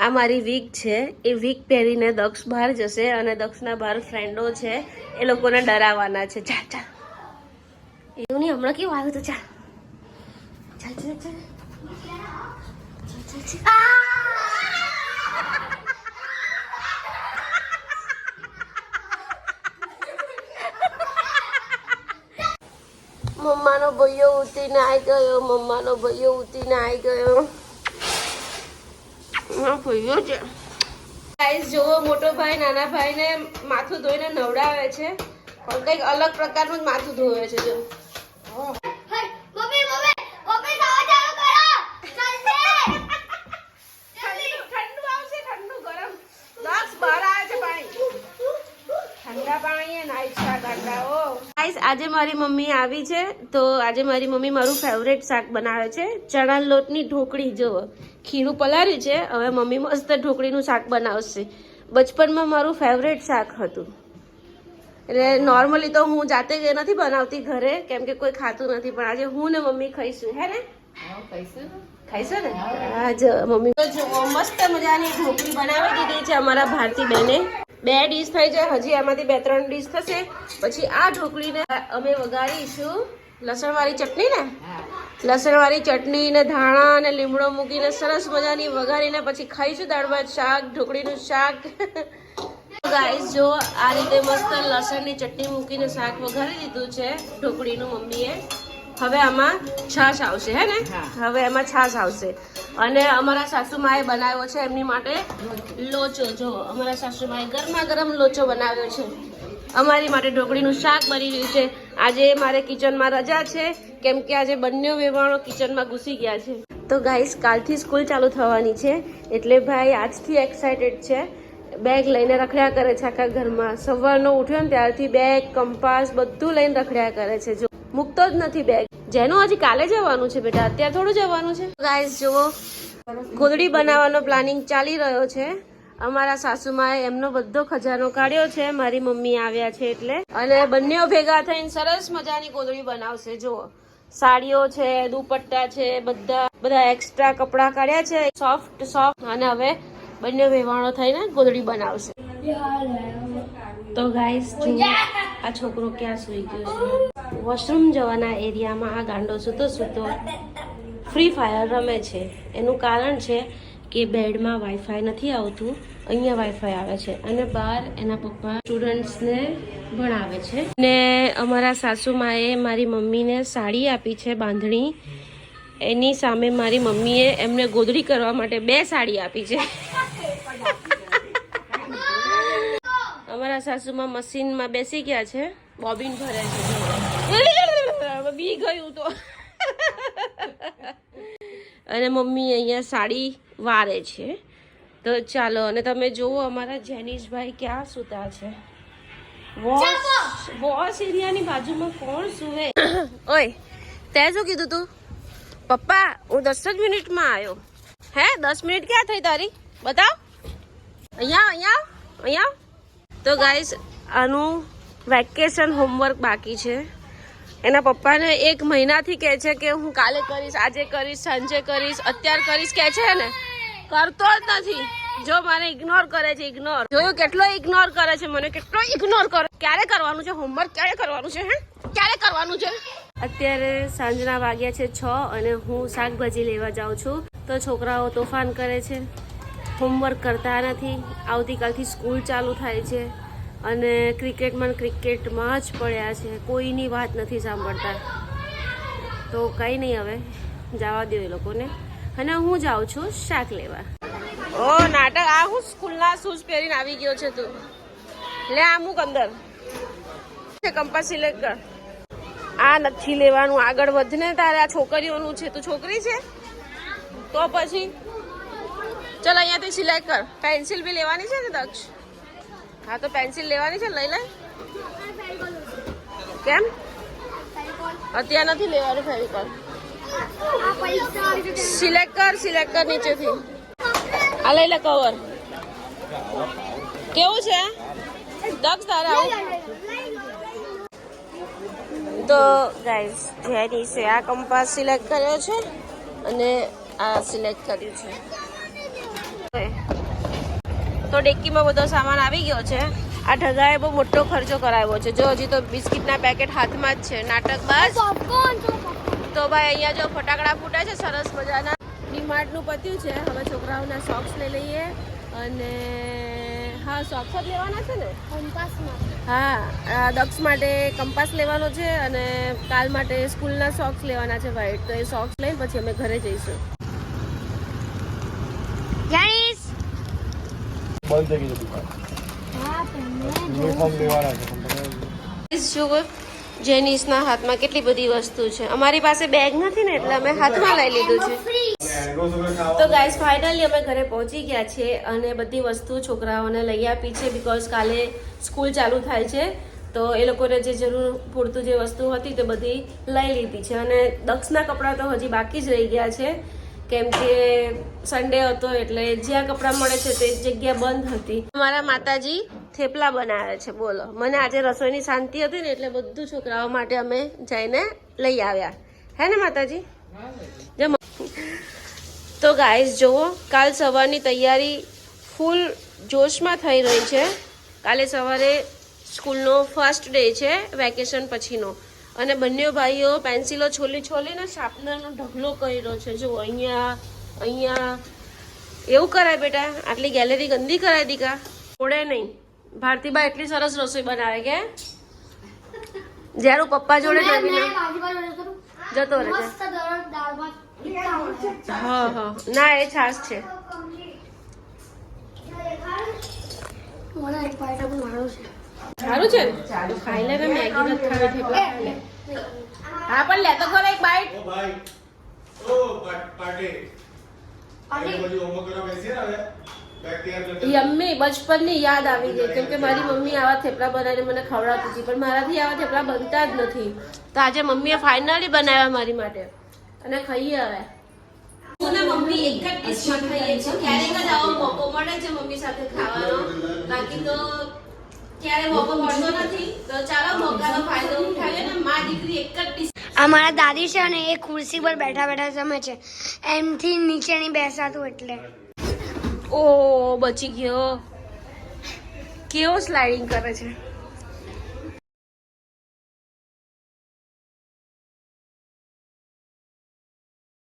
આ મારી વીક છે. એ વીક પહેરીને દક્ષ બહાર જશે અને દક્ષના બહાર ફ્રેન્ડો છે. એ લોકોને ડરાવવાના છે. ચા ચા એવું નહીં હમણાં કેવું આવ્યું હતું? ચા. મમ્માનો ભૈયો ઉતીને આવી ગયો. મમ્માનો ભૈયો ઉતીને આવી ગયો. ભૈયો છે? ગાઈસ જોવો મોટો ભાઈ નાના ભાઈને માથું ધોઈને નવડાવે છે. પણ કંઈક અલગ પ્રકારનું જ માથું ધોવે છે જો મમ્મી મમ્મી મમ્મી ખાવા ચાલુ કરો જલ્દી ઠંડુ આવશે ઠંડુ ગરમ દસ બહાર આવે છે પાણી ઠંડા પાણી નાઈટ શાક અંડાઓ ગાઈસ આજે મારી મમ્મી આવી છે તો આજે મારી મમ્મી મારું ફેવરેટ શાક બનાવે છે. ચણા લોટની ઢોકળી જુઓ ખીરું પલાર્યું છે હવે મમ્મી મસ્ત ઢોકળીનું શાક બનાવશે. બચપનમાં મારું ફેવરેટ શાક હતું. એટલે નોર્મલી તો હું જાતે જ નથી બનાવતી ઘરે કેમ કે કોઈ ખાતું નથી પણ આજે હું ને મમ્મી ખાઈશું હે ને? ખાઈશું ને. હા. જો મમ્મી તો જુઓ મસ્ત મજાની ઢોકળી બનાવી દીધી છે અમારા ભારતી બેને બે ડીશ થઈ જાય હજી આમાંથી બે ત્રણ ડીશ થશે. પછી આ ઢોકળીને અમે વઘારીશું લસણવાળી ચટણી ને લસણવાળી ચટણી ને ધાણા અને લીમડો મૂકીને સરસ મજાની વઘારીને પછી ખાઈશું દાળ ભાત શાક ઢોકળીનું શાક. ગાઈસ જો આ રીતે મસ્ત લસણની ચટણી મૂકીને શાક વઘારી દીધું છે ઢોકળીનું મમ્મીએ. હવે આમાં છાશ આવશે હે ને? હવે એમાં છાશ આવશે. અને અમારા સાસુમાએ બનાવ્યો છે એમની માટે લોચો. જો અમારા સાસુમાએ ગરમા ગરમ લોચો બનાવ્યો છે. અમારી માટે ઢોકળીનું શાક બની રહ્યું છે. આજે મારે કિચનમાં રજા છે. કેમ કે આજે બંને વેવાણો કિચનમાં ઘૂસી ગયા છે. તો ગાઈસ કાલથી સ્કૂલ ચાલુ થવાની છે. એટલે ભાઈ આજથી એક્સાઇટેડ છે. બેગ લઈને રખડ્યા કરે છે આખા ઘરમાં. સવારનો ઉઠ્યો ને ત્યારથી બેગ કંપાસ બધું લઈને રખડ્યા કરે છે. જો મૂકતો જ નથી બેગ જેનું હજી કાલે જવાનું છે બેટા, અત્યારે થોડું જવાનું છે. ગાઈસ જુઓ. ગોદડી બનાવવાનો પ્લાનિંગ ચાલી રહ્યો છે. અમારા સાસુમાએ એમનો બધો ખજાનો કાઢ્યો છે. મારી મમ્મી આવ્યા છે એટલે. અને બંનેઓ ભેગા થઈને સરસ મજાની ગોદડી બનાવશે, જુઓ. સાડીઓ છે, દુપટ્ટા છે, બધા બધા એક્સ્ટ્રા કપડાં કાઢ્યા છે. સોફ્ટ સોફ્ટ અને હવે બંને વેવાણો થઈને ગોદડી બનાવશે. તો ગાઈસ આ છોકરો ક્યાં સુઈ ગયો છે? વોશરૂમ જવાના એરિયામાં આ ગાંડો સૂતો સૂતો ફ્રી ફાયર રમે છે. એનું કારણ છે કે બેડમાં વાઈફાઈ નથી આવતું. અહીંયા વાઈફાઈ આવે છે અને બહાર એના પપ્પા સ્ટુડન્ટ્સને ભણાવે છે. ને અમારા સાસુમાએ મારી મમ્મીને સાડી આપી છે બાંધણી. એની સામે મારી મમ્મીએ એમને ગોદડી કરવા માટે બે સાડી આપી છે. અમારા સાસુમાં મશીનમાં બેસી ગયા છે. બોબિન ભરે છે. બી ગયું તો. અને મમ્મી અહીંયા સાડી વારે છે. તો ચાલો અને તમે જુઓ અમારા જેનિશભાઈ ક્યાં સૂતા છે. વોશ વોશ એરિયાની બાજુમાં કોણ સુવે? ઓય તે શું કીધું તું? પપ્પા હું દસ જ મિનિટમાં આવ્યો. હે દસ મિનિટ ક્યાં થઈ તારી? બતાવ. અહીંયા અહીંયા અહીંયા. તો ગાઈસ આનું વેકેશન હોમવર્ક બાકી છે. એના પપ્પાને એક મહિનાથી કહે છે કે હું કાલે કરીશ, આજે કરીશ, સાંજે કરીશ, અત્યારે કરીશ, કહે છે ને? કરતો જ નથી. જો મને ઇગ્નોર કરે છે ઇગ્નોર જોયું કેટલો ઇગ્નોર કરે છે મને, કેટલો ઇગ્નોર કરે ક્યારે કરવાનું છે? હોમવર્ક ક્યારે કરવાનું છે, હે? ક્યારે કરવાનું છે? અત્યારે સાંજના વાગ્યા છે છ અને હું શાકભાજી લેવા જાઉં છું. તો છોકરાઓ તોફાન કરે છે. હોમવર્ક કરતા નથી. આવતીકાલથી સ્કૂલ ચાલુ થાય છે. અને ક્રિકેટમાં ક્રિકેટમાં જ પડ્યા છે. કોઈની વાત નથી સાંભળતા. તો કંઈ નહીં હવે. જવા દો એ લોકોને. અને હું જાઉં છું શાક લેવા. ઓ, નાટક. આ હું સ્કૂલના શૂઝ પહેરીને આવી ગયો છે તું. લે, આ મૂક અંદર. કંપાસ સિલેક્ટ કર. આ નથી લેવાનું. આગળ વધને તારે આ છોકરીઓનું છે. તું છોકરી છે? તો પછી? ચલ, અહીંયાથી સિલેક્ટ કર. પેન્સિલ બી લેવાની છે ને દક્ષ? હા, તો પેન્સિલ લેવાની છે લઈ લે કેમ? અત્યારે નથી લેવાનું ફેવિકોલ. સિલેક્ટ કર સિલેક્ટ કર નીચેથી. આ લઈ લે કવર કેવું છે? દક્ષ તારા તો ગાઈઝ જેની છે આ કંપાસ સિલેક્ટ કર્યો છે અને આ સિલેક્ટ કર્યું છે. તો ડેક્કીમાં બધો સામાન આવી ગયો છે. આ ઢગાએ બહુ મોટો ખર્ચો કરાવ્યો છે. જો હજી તો બિસ્કિટના પેકેટ હાથમાં જ છે. નાટક બસ. તો ભાઈ અહીંયા જો ફટાકડા ફૂટે છે સરસ મજાના. ડીમાર્ટનું પત્યું છે. હવે છોકરાઓના સોક્સ લઈ લઈએ. અને હા સોક્સ જ લેવાના છે ને? કંપાસમાં હા આ દક્ષ માટે કંપાસ લેવાનો છે અને કાલ માટે સ્કૂલના સોક્સ લેવાના છે વ્હાઈટ તો એ સોક્સ લઈને પછી અમે ઘરે જઈશું. બંધ થઈ ગઈ છે દુકાન યુનિફોર્મ લેવાના હાથમાં કેટલી બધી વસ્તુ છે અમારી પાસે બેગ નથી ને એટલે અમે હાથમાં લઈ લીધું છે તો ગાઈસ ફાઇનલી અમે ઘરે પહોંચી ગયા છે અને બધી વસ્તુ છોકરાઓને લઈ આપી છે બીકોઝ કાલે સ્કૂલ ચાલુ થાય છે. તો એ લોકોને જે જરૂર પૂરતું જે વસ્તુ હતી તે બધી લઈ લીધી છે. અને દક્ષના કપડાં તો હજી બાકી જ રહી ગયા છે. કેમ કે સન્ડે હતો એટલે જ્યાં કપડાં મળે છે તે જગ્યા બંધ હતી. મારા માતાજી થેપલા બનાવે છે, બોલો. મને આજે રસોઈની શાંતિ હતી ને એટલે બધું છોકરાઓ માટે અમે જઈને લઈ આવ્યા. હે ને માતાજી? તો ગાઈસ જુઓ, કાલ સવારની તૈયારી ફૂલ જોશમાં થઈ રહી છે. કાલે સવારે સ્કૂલનો ફર્સ્ટ ડે છે વેકેશન પછીનો. અને બંને ભાઈઓ પેન્સિલો છોલી છોલીને શાર્પનરનો ઢગલો કર્યો છે. જો અહીંયા અહીંયા એવું કરાય બેટા. આટલી ગેલેરી ગંદી કરાય દીકા. ઓળે નહીં. ભારતીબા એટલી સરસ રસોઈ બનાવે કે? જ્યારે પપ્પા જોડે જતો રહે છે. હા હા. ના એ છાશ છે. એક પણ મારો છે. સારું છે? ને ખાઈ લે ને મેગી નથી ખાવી થેપલા હા પણ લે તો ખરો એક બાઈટ ઓ ભાઈ ઓ પાટ-. યમ્મી બચપનની યાદ આવી ગઈ. કેમ કે મારી મમ્મી આવા થેપલા બનાવીને મને ખવડાવતી હતી પણ મારાથી આવા થેપલા બનતા જ નથી. તો આજે મમ્મીએ ફાઇનલી બનાવ્યા મારી માટે. અને ખાઈએ હવે. હું ને મમ્મી એક જ ડિશમાં ખાઈએ છીએ. ક્યારેક જ આવો મોકો મળે છે મમ્મી સાથે ખાવાનો. બાકી તો ક્યારે મોકો મળતો નથી તો ચાલો મોકાનો ફાયદો ઉઠાવીએ ને મા દીકરી એક જ ડિશ આ મારા દાદી છે ને એ ખુરશી પર બેઠા બેઠા જમે છે. એમથી નીચે નહીં બેસાતું એટલે. ઓ બચી ગયો. કેવો સ્લાઇડિંગ કરે છે?